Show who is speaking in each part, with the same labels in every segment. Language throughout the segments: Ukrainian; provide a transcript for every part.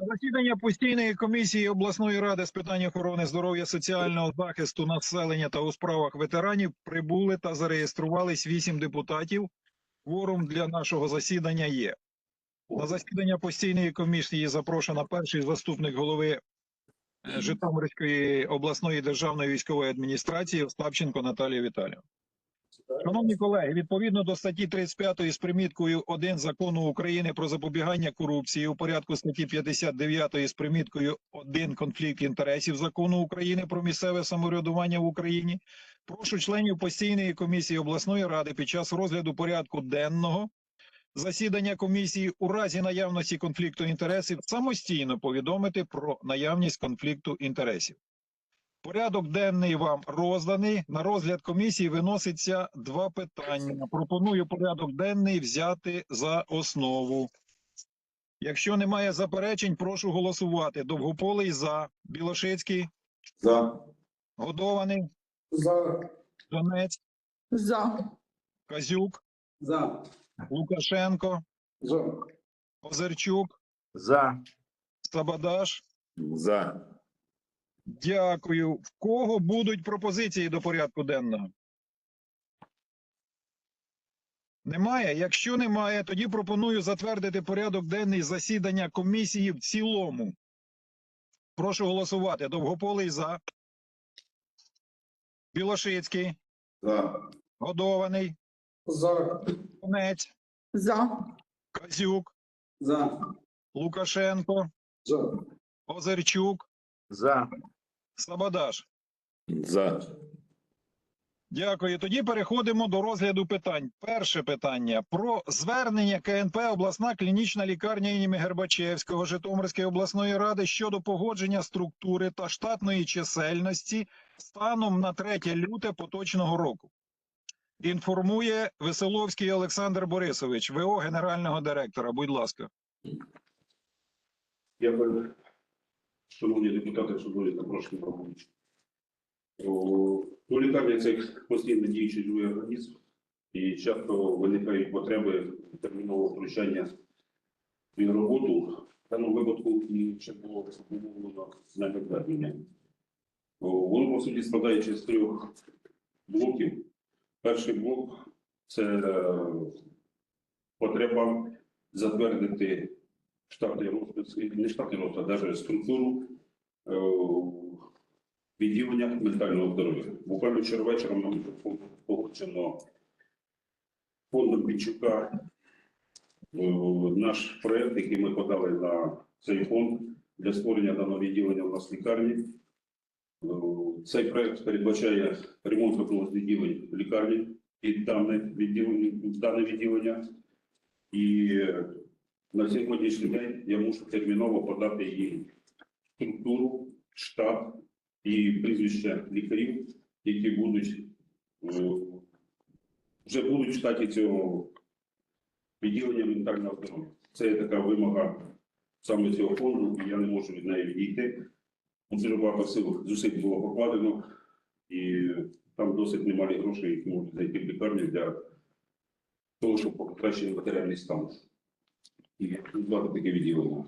Speaker 1: Засідання постійної комісії обласної ради з питань охорони здоров'я, соціального захисту населення та у справах ветеранів прибули та зареєструвались вісім депутатів. Кворум для нашого засідання є. На засідання постійної комісії запрошена перший заступник голови е, Житомирської обласної державної військової адміністрації Остапченко Наталія Віталіївна. Шановні колеги, відповідно до статті 35 з приміткою 1 закону України про запобігання корупції у порядку статті 59 з приміткою 1 конфлікт інтересів закону України про місцеве самоврядування в Україні, прошу членів постійної комісії обласної ради під час розгляду порядку денного засідання комісії у разі наявності конфлікту інтересів самостійно повідомити про наявність конфлікту інтересів. Порядок денний вам розданий. На розгляд комісії виноситься два питання. Пропоную порядок денний взяти за основу. Якщо немає заперечень, прошу голосувати. Довгополий за, Білошицький,
Speaker 2: За.
Speaker 1: Годований,
Speaker 2: За.
Speaker 1: Донець,
Speaker 3: За.
Speaker 1: Казюк,
Speaker 2: За.
Speaker 1: Лукашенко,
Speaker 2: За.
Speaker 1: Озерчук,
Speaker 4: За.
Speaker 1: Сабадаш.
Speaker 4: За.
Speaker 1: Дякую. В кого будуть пропозиції до порядку денного? Немає. Якщо немає, тоді пропоную затвердити порядок денний засідання комісії в цілому. Прошу голосувати. Довгополий за. Білошицький,
Speaker 2: За.
Speaker 1: Годований,
Speaker 2: За.
Speaker 1: Конець,
Speaker 3: За.
Speaker 1: Казюк,
Speaker 2: За.
Speaker 1: Лукашенко,
Speaker 2: За.
Speaker 1: Озерчук,
Speaker 4: За.
Speaker 1: Сабадаш.
Speaker 4: За.
Speaker 1: Дякую. Тоді переходимо до розгляду питань. Перше питання про звернення КНП обласна клінічна лікарня імені Гербачевського Житомирської обласної ради щодо погодження структури та штатної чисельності станом на 3 люте поточного року. Інформує Веселовський Олександр Борисович, ВО генерального директора. Будь ласка.
Speaker 5: Дякую, шановні депутати, шановні запрошені громадяни. У лікарні це постійно діючий живий організм, і часто виникають потреби термінового втручання в роботу. В даному випадку ще було обумовлено на підтвердження. Воно по суті складається з трьох блоків. Перший блок це е, потреба затвердити штатний розпис, не штатний розпис, а навіть структуру е, відділення ментального здоров'я. Буквально вчора вечором нам погоджено фондом Пінчука е, наш проєкт, який ми подали на цей фонд для створення даного відділення у нас лікарні. Е, Цей проєкт передбачає ремонт одного з відділень лікарні під дане відділення. І на сьогоднішній день я мушу терміново подати їм структуру, штат і прізвища лікарів, які будуть е, вже будуть в штаті цього відділення ментального здоров'я. Це є така вимога саме цього фонду, і я не можу від неї відійти. Дуже багато сил зусиль було покладено, і там досить немалі грошей, які можуть зайти в лікарню для того, щоб покращити матеріальний стан і звати таке відділення.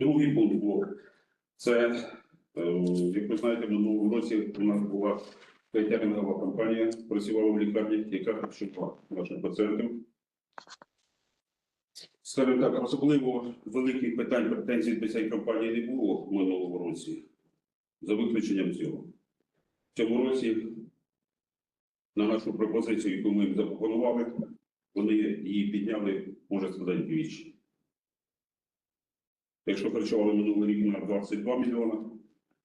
Speaker 5: Другий пункт блок це, е, як ви знаєте, в минулому році у нас була кайтерингова компанія, працювала в лікарні, яка харчувала наших пацієнтів. Скажімо так, особливо великих питань претензій до цієї компанії не було в минулому році, за виключенням цього. В цьому році, на нашу пропозицію, яку ми їм запропонували, вони її підняли, можна сказати, двічі. Якщо харчували минулий рік на 22 мільйона,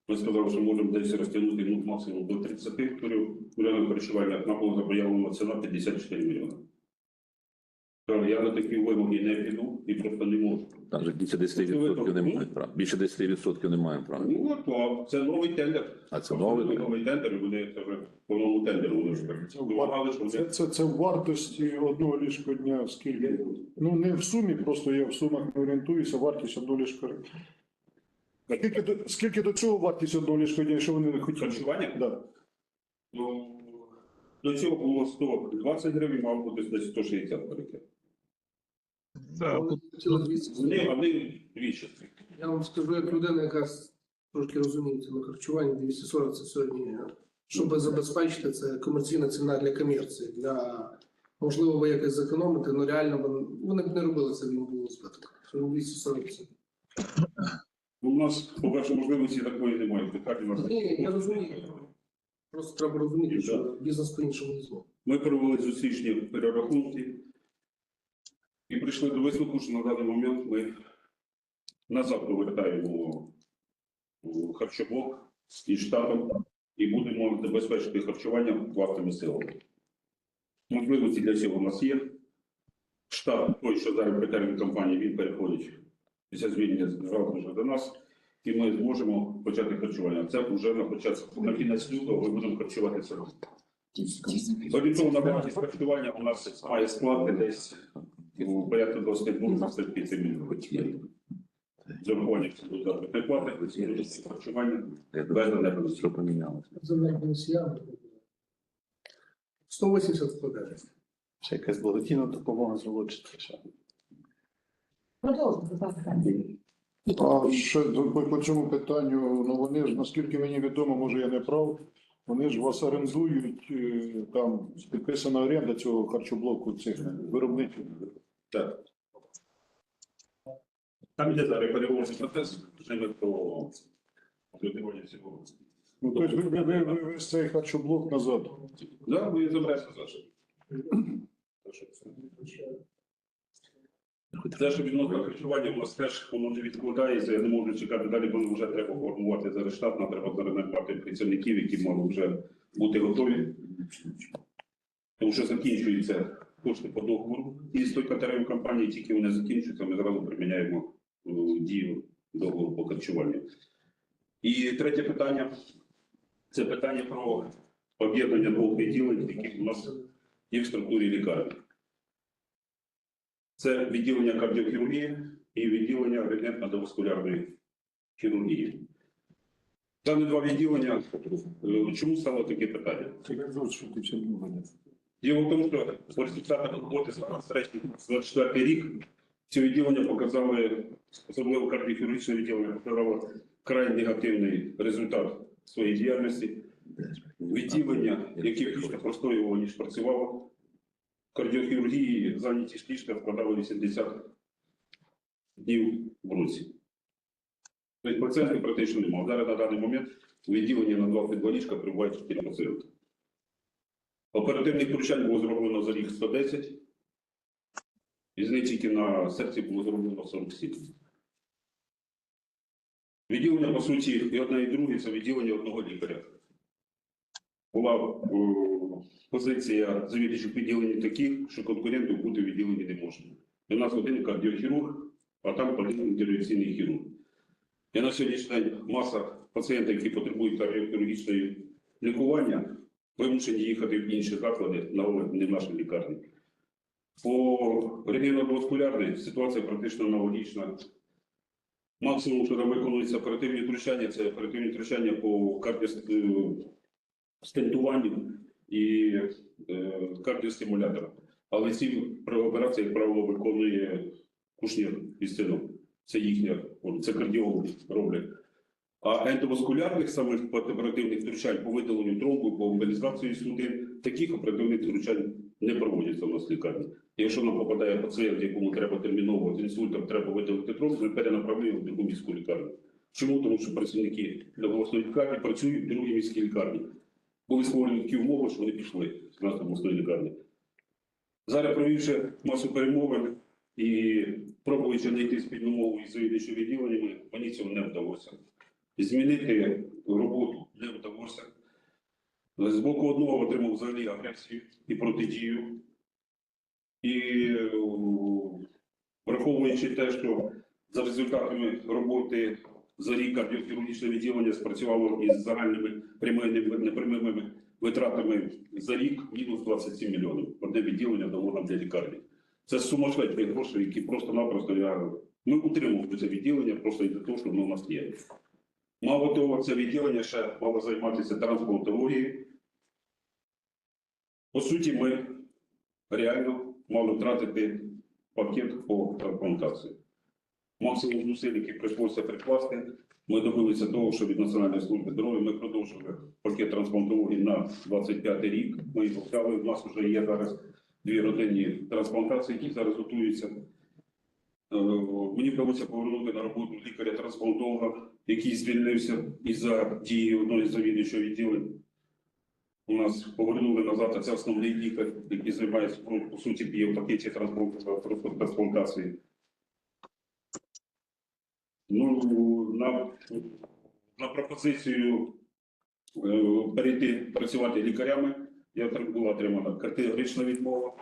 Speaker 5: ми сказали, що можемо десь розтягнути ну, максимум до 30 мільйонів харчування, на поза заявлено ціна 54 мільйони. Я на такі вимоги не піду і просто не можу.
Speaker 4: Там же більше 10% не мають права. Більше 10% не маємо права.
Speaker 5: Ну, от, то це новий тендер.
Speaker 4: А це новий?
Speaker 5: новий тендер, і вони це вже по новому тендеру вони вже вимагали, що
Speaker 6: Це,
Speaker 5: вони
Speaker 6: це, це в вартості одного ліжкодня скільки? Ну не в сумі, просто я в сумах не орієнтуюся, вартість одного ліжкодня. Скільки до, скільки до цього вартість одного ліжкодня, що вони не хотіли?
Speaker 5: харчування.
Speaker 6: Да.
Speaker 5: Ну, до цього було 120 гривень, мав бути десь 160 перекид.
Speaker 1: Да,
Speaker 7: Вони хотіли 200.
Speaker 5: Вони, вони дві частини.
Speaker 7: Я вам скажу, як людина, яка трошки розуміється на харчуванні, 240 це сьогодні, щоб забезпечити, це комерційна ціна для комерції. Для можливо, ви якось зекономите, але реально вони, вони б не робили це, він був збиток. 240 це.
Speaker 5: У нас, по-перше, можливості такої немає.
Speaker 7: Ні, я розумію. Просто треба розуміти, що бізнес по-іншому не зможе.
Speaker 5: Ми провели зустрічні перерахунки і прийшли до висновку, що на даний момент ми назад повертаємо харчоблок із штатом і будемо забезпечити харчування власними силами. Можливості для цього у нас є. Штат, той, що зараз при термін компанії, він переходить після звільнення зразу ж до нас, і ми зможемо почати харчування. Це вже на початку на кінець лютого ми будемо харчувати себе. Орієнтовна вартість харчування у нас має склати десь у порядку 22-25 мільйонів. З урахуванням додатку харчування, без енергоносії.
Speaker 4: Помінялося?
Speaker 7: 180 вкладає.
Speaker 6: Ще якась благодійна допомога зробити.
Speaker 3: Продовжуйте, будь ласка.
Speaker 6: А ще по, по цьому питанню, ну вони ж, наскільки мені відомо, може я не прав, вони ж вас орендують, е, там підписана оренда цього харчоблоку цих виробників.
Speaker 5: Так. Там йде зараз переговорний процес, вже ми про отримання цього.
Speaker 6: Ну, тобто ви, ви, ви, ви, ви цей харчоблок назад.
Speaker 5: Да, ви заберете Саша. Те, що відносно харчування у нас теж воно не відкладається, я не можу чекати далі, бо вже треба формувати зараз штат, нам треба зараз набрати працівників, які мали вже бути готові. Тому що закінчуються кошти по договору. І з той катеревої компанії, тільки вони закінчуються, ми зразу приміняємо е, дію договору по харчуванню. І третє питання це питання про об'єднання двох відділень, які у нас є в структурі лікарні. Це відділення кардіохірургії і відділення рентгенно-васкулярної хірургії. Дане два відділення. е, Чому стало таке питання? Діло в тому, що по результатах роботи за 23-24 рік ці відділення показали, особливо кардіохірургічне відділення, показало край негативний результат своєї діяльності. Відділення, яке більше простоювало, ніж працювало, кардіохірургії зайняті ліжка вкладали 80 днів в році. Тобто пацієнтів практично немає. Зараз на даний момент у відділенні на 22 ліжка прибувають 4 пацієнти. Оперативних втручань було зроблено за рік 110. Із них тільки на серці було зроблено 47. Відділення, по суті, і одне, і друге це відділення одного лікаря. Була е, позиція завідуючих відділень таких, що конкурентів бути в відділенні не можна. І у нас один кардіохірург, а там один інтервенційний хірург. І на сьогоднішній день маса пацієнтів, які потребують кардіохірургічного лікування, вимушені їхати в інші заклади, не в наші лікарні. По рентгеноваскулярній ситуація практично аналогічна. Максимум, що там виконується оперативні втручання, це оперативні втручання по кардіостентуванню і е, кардіостимуляторам. Але ці операції, як правило, виконує кушнір із сином. Це їхня, це кардіологи роблять. А ендоваскулярних самих оперативних втручань по видаленню тромбу, по мобілізації судин, таких оперативних втручань не проводяться у нас в лікарні. Якщо нам попадає пацієнт, якому треба терміново з інсультом, треба видалити тромб, ми перенаправляємо в другу міську лікарню. Чому? Тому що працівники обласної лікарні працюють в другій міській лікарні. Були створені такі умови, що вони пішли з нас обласної лікарні. Зараз провівши масу перемовин і пробуючи знайти спільну мову із завідуючими відділеннями, мені цього не вдалося. Змінити роботу не вдалося. З боку одного отримав взагалі агресію і протидію. І е, враховуючи те, що за результатами роботи за рік кардіохірургічне відділення спрацювало із загальними прямими непрямими витратами за рік мінус 27 мільйонів. Одне відділення дало нам для лікарні. Це сумасшедші гроші, які просто-напросто я ми утримували це відділення просто із-за того, що воно у нас є. Мало того, це відділення ще мало займатися трансплантологією. По суті, ми реально мали втратити пакет по трансплантації. Максимум зусиль, які прийшлося прикласти, ми добилися того, що від Національної служби здоров'я ми продовжили пакет трансплантології на 25 рік. Ми взяли. У нас вже є зараз дві родинні трансплантації, які зараз готуються. Е, Мені вдалося повернути на роботу лікаря-трансплантолога, який звільнився із-за дії одного з завідуючого відділень. У нас повернули назад, це основний лікар, який займається ну, по суті в пакеті трансплантації. Ну, на, на пропозицію е, перейти працювати лікарями, я була отримана категорична відмова.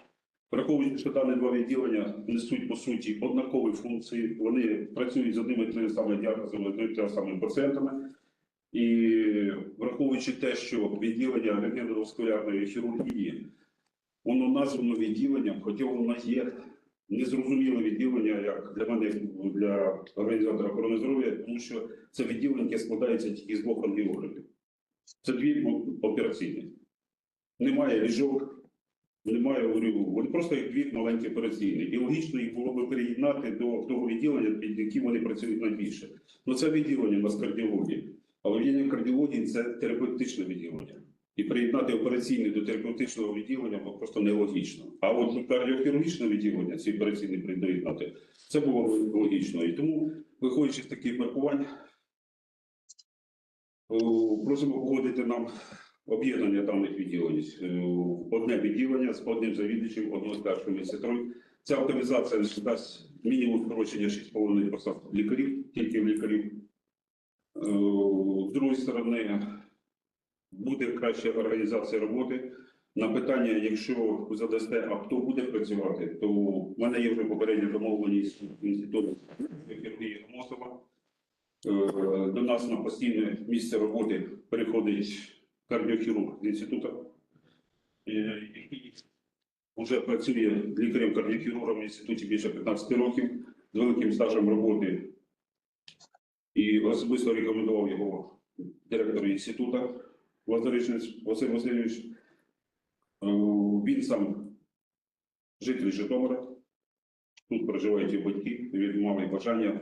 Speaker 5: Враховуючи, що дані два відділення несуть по суті однакові функції, вони працюють з одними тими самими діагнозами, одними тими самими пацієнтами. І враховуючи те, що відділення рентгеново-васкулярної хірургії, воно названо відділенням, хоча воно є незрозуміле відділення, як для мене, для організатора охорони здоров'я, тому що це відділення, яке складається тільки з двох ангіографів. Це дві операційні. Немає ліжок, немає говорю, вони просто як дві маленькі операційні. І логічно їх було б переєднати до того відділення, під яким вони працюють найбільше. Ну це відділення у нас кардіології. Але відділення кардіології це терапевтичне відділення. І приєднати операційне до терапевтичного відділення просто нелогічно. А от до кардіохірургічного відділення ці операційні приєднати, це було логічно. І тому, виходячи з таких міркувань, просимо погодити нам об'єднання даних відділень. Е, Одне відділення з одним завідувачем, одного старшого медсестрою. Ця оптимізація дасть мінімум скорочення 6,5 посад лікарів, тільки лікарів. Е, З другої сторони, буде краща організація роботи. На питання, якщо задасте, а хто буде працювати, то в мене є вже попередня домовленість з інститутом хірургії Мосова. Е, До нас на постійне місце роботи переходить кардіохірург з інституту, е, який вже працює лікарем-кардіохірургом в інституті більше 15 років з великим стажем роботи і особисто рекомендував його директору інституту Василь Васильович. Е, Він сам житель Житомира. Тут проживають і батьки. Він мав і бажання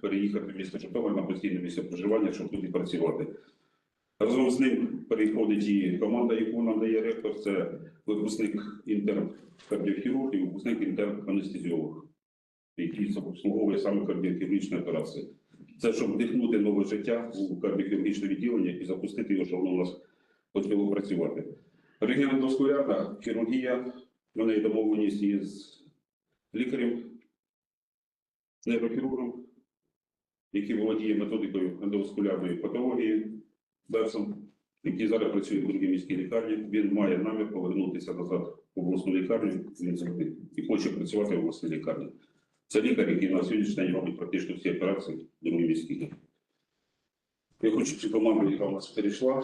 Speaker 5: переїхати в місто Житомир на постійне місце проживання, щоб тут і працювати. Разом з ним переходить і команда, яку нам дає ректор. Це випускник інтерн-кардіохірург і випускник інтерн-анестезіолог, який обслуговує саме кардіохірургічні операції. Це щоб вдихнути нове життя у кардіохірургічне відділення і запустити його, щоб воно у нас почало працювати. Регіонально-васкулярна хірургія, в є домовленість із лікарем, нейрохірургом, який володіє методикою ендоваскулярної патології, Берсом, який зараз працює в другій міській лікарні. Він має намір повернутися назад в обласну лікарню. Він завжди і хоче працювати в обласній лікарні. Це лікар, який на сьогоднішній день робить практично всі операції в другій міській. Я хочу цю команду, яка у нас перейшла,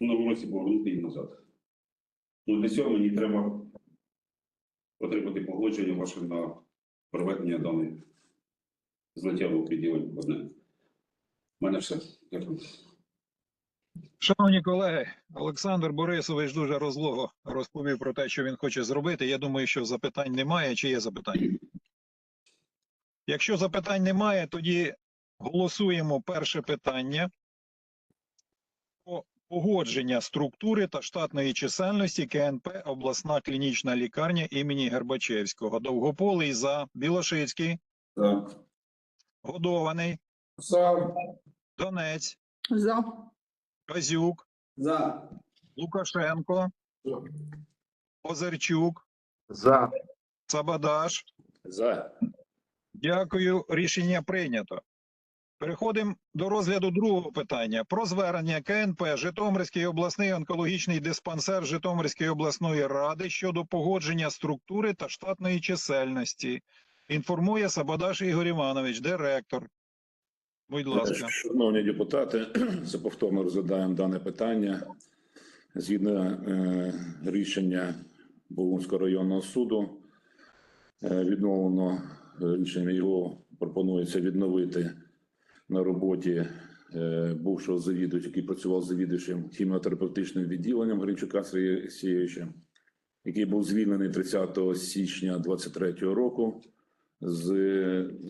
Speaker 5: в новому році повернути її назад. Ну, для цього мені треба отримати погодження ваше на проведення даної злиття в відділення одне. У мене все. Дякую.
Speaker 1: Шановні колеги, Олександр Борисович дуже розлого розповів про те, що він хоче зробити. Я думаю, що запитань немає. Чи є запитання? Якщо запитань немає, тоді голосуємо перше питання про погодження структури та штатної чисельності КНП обласна клінічна лікарня імені Гербачевського. Довгополий за Білошицький,
Speaker 2: За.
Speaker 1: Годований,
Speaker 2: За.
Speaker 1: Донець,
Speaker 3: За.
Speaker 1: Казюк,
Speaker 2: За.
Speaker 1: Лукашенко,
Speaker 6: За.
Speaker 1: Озерчук,
Speaker 4: За.
Speaker 1: Сабадаш.
Speaker 4: За.
Speaker 1: Дякую. Рішення прийнято. Переходимо до розгляду другого питання про звернення КНП Житомирський обласний онкологічний диспансер Житомирської обласної ради щодо погодження структури та штатної чисельності. Інформує Сабадаш Ігор Іванович, директор. Будь ласка.
Speaker 4: Шановні депутати, за повторно розглядаємо дане питання. Згідно е, рішення Болонського районного суду, е, відновлено е, рішення його пропонується відновити на роботі е, бувшого завідувача, який працював завідувачем хіміотерапевтичним відділенням Гринчука Сергія Сєвича. який був звільнений 30 січня 23 року з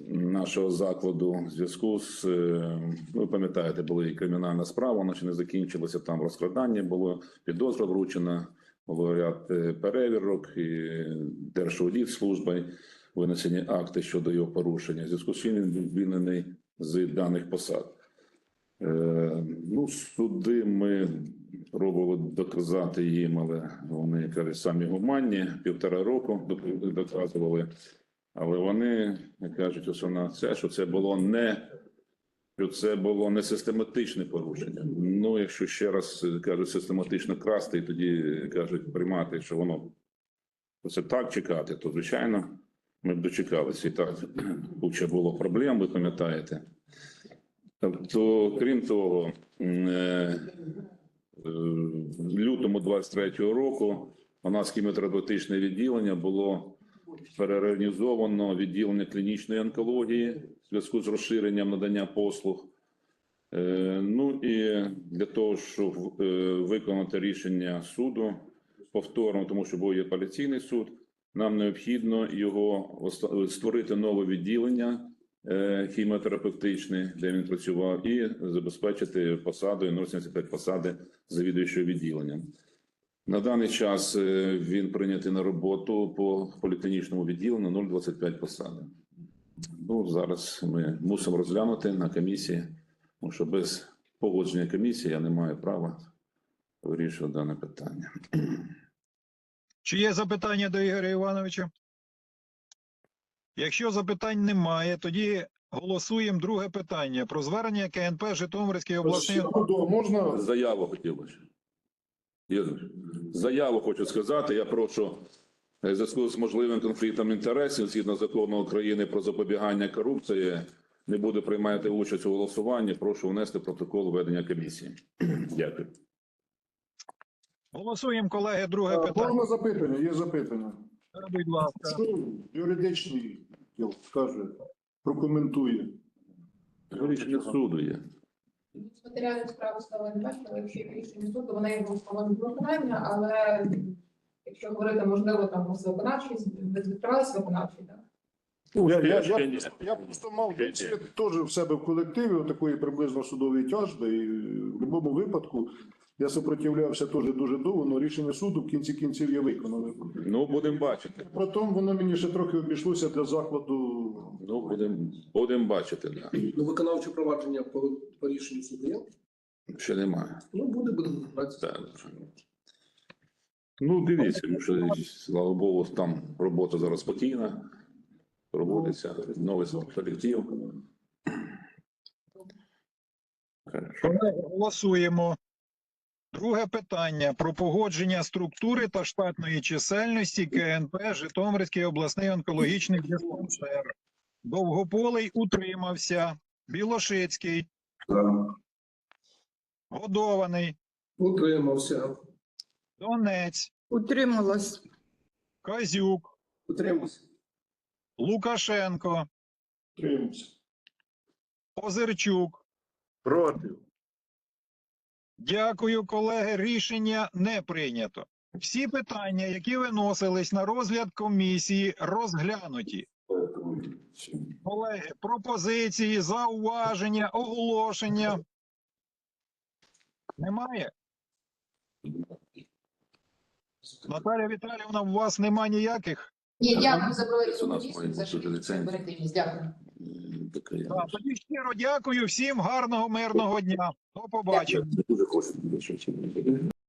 Speaker 4: нашого закладу в зв'язку з е, ви пам'ятаєте, була і кримінальна справа, вона ще не закінчилася. Там розкрадання було підозра вручена, було ряд е, перевірок і Держаудитслужба винесені акти щодо його порушення. Зв'язку з чим він звільнений з даних посад. Е, ну, суди ми пробували доказати їм, але вони кажуть, самі гуманні, півтора року доказували. Але вони кажуть, основна це, що це було не що це було не систематичне порушення. Ну, якщо ще раз кажуть, систематично красти, і тоді кажуть, приймати, що воно це так чекати, то звичайно ми дочекалися. І так куча було проблем, ви пам'ятаєте. Тобто, крім того, е, в лютому 23-го року у нас хіміотерапевтичне відділення було переорганізовано відділення клінічної онкології в зв'язку з розширенням надання послуг. Е, Ну і для того, щоб е, виконати рішення суду повторно, тому що був є апеляційний суд, нам необхідно його оста- створити нове відділення е, хіміотерапевтичне, де він працював, і забезпечити посадою 0,75 посади завідуючого відділенням. На даний час е, він прийнятий на роботу по поліклінічному відділенню 0,25 посади. Ну, зараз ми мусимо розглянути на комісії, тому що без погодження комісії я не маю права вирішувати дане питання.
Speaker 1: Чи є запитання до Ігоря Івановича? Якщо запитань немає, тоді голосуємо друге питання про звернення КНП.
Speaker 6: Секунду, а можна
Speaker 4: Заяву. Ігор, Заяву хочу сказати. Я прошу е, в зв'язку з можливим конфліктом інтересів згідно закону України про запобігання корупції. Не буду приймати участь у голосуванні. Прошу внести протокол ведення комісії. Дякую.
Speaker 1: Голосуємо, колеги, друге
Speaker 6: а,
Speaker 1: питання.
Speaker 6: можна запитання? Є запитання.
Speaker 1: Будь ласка.
Speaker 6: Що юридичний відділ скаже, прокоментує?
Speaker 4: Рішення суду є.
Speaker 8: Матеріальну справу стала не бачила, якщо є рішення суду, вона є обов'язково виконання, але якщо говорити, можливо, там з виконавчої, ви відкривалися виконавчий, так?
Speaker 6: Я, я, я, я просто мав досвід теж в себе в колективі такої приблизно судової тяжби, і в будь-якому випадку я сопротивлявся теж дуже довго, але рішення суду в кінці кінців я виконав.
Speaker 4: Ну, будемо бачити.
Speaker 6: Потім воно мені ще трохи обійшлося для закладу.
Speaker 4: Ну, будемо будем бачити, да.
Speaker 7: Ну, виконавче провадження по, по рішенню суду є?
Speaker 4: Ще немає.
Speaker 7: Ну, буде, будемо.
Speaker 4: Так. Ну, дивіться, що, слава Богу, там робота зараз спокійна, проводиться новий колектив. Хорошо.
Speaker 1: Голосуємо. Друге питання про погодження структури та штатної чисельності КНП Житомирський обласний онкологічний диспансер. Довгополий утримався. Білошицький,
Speaker 2: За.
Speaker 1: Годований,
Speaker 7: Утримався.
Speaker 1: Донець,
Speaker 3: Утрималась.
Speaker 1: Козюк,
Speaker 2: Утримався.
Speaker 1: Лукашенко,
Speaker 6: Тримався.
Speaker 1: Озерчук.
Speaker 6: Проти.
Speaker 1: Дякую, колеги. Рішення не прийнято. Всі питання, які виносились на розгляд комісії, розглянуті. Колеги, пропозиції, зауваження, оголошення. Немає? Наталя Віталіївна, у вас нема ніяких?
Speaker 8: Ні, дякую за проведення. Дякую.
Speaker 4: Таке
Speaker 1: Так, тоді щиро дякую всім гарного мирного дня. До побачення.
Speaker 4: Дуже хочу.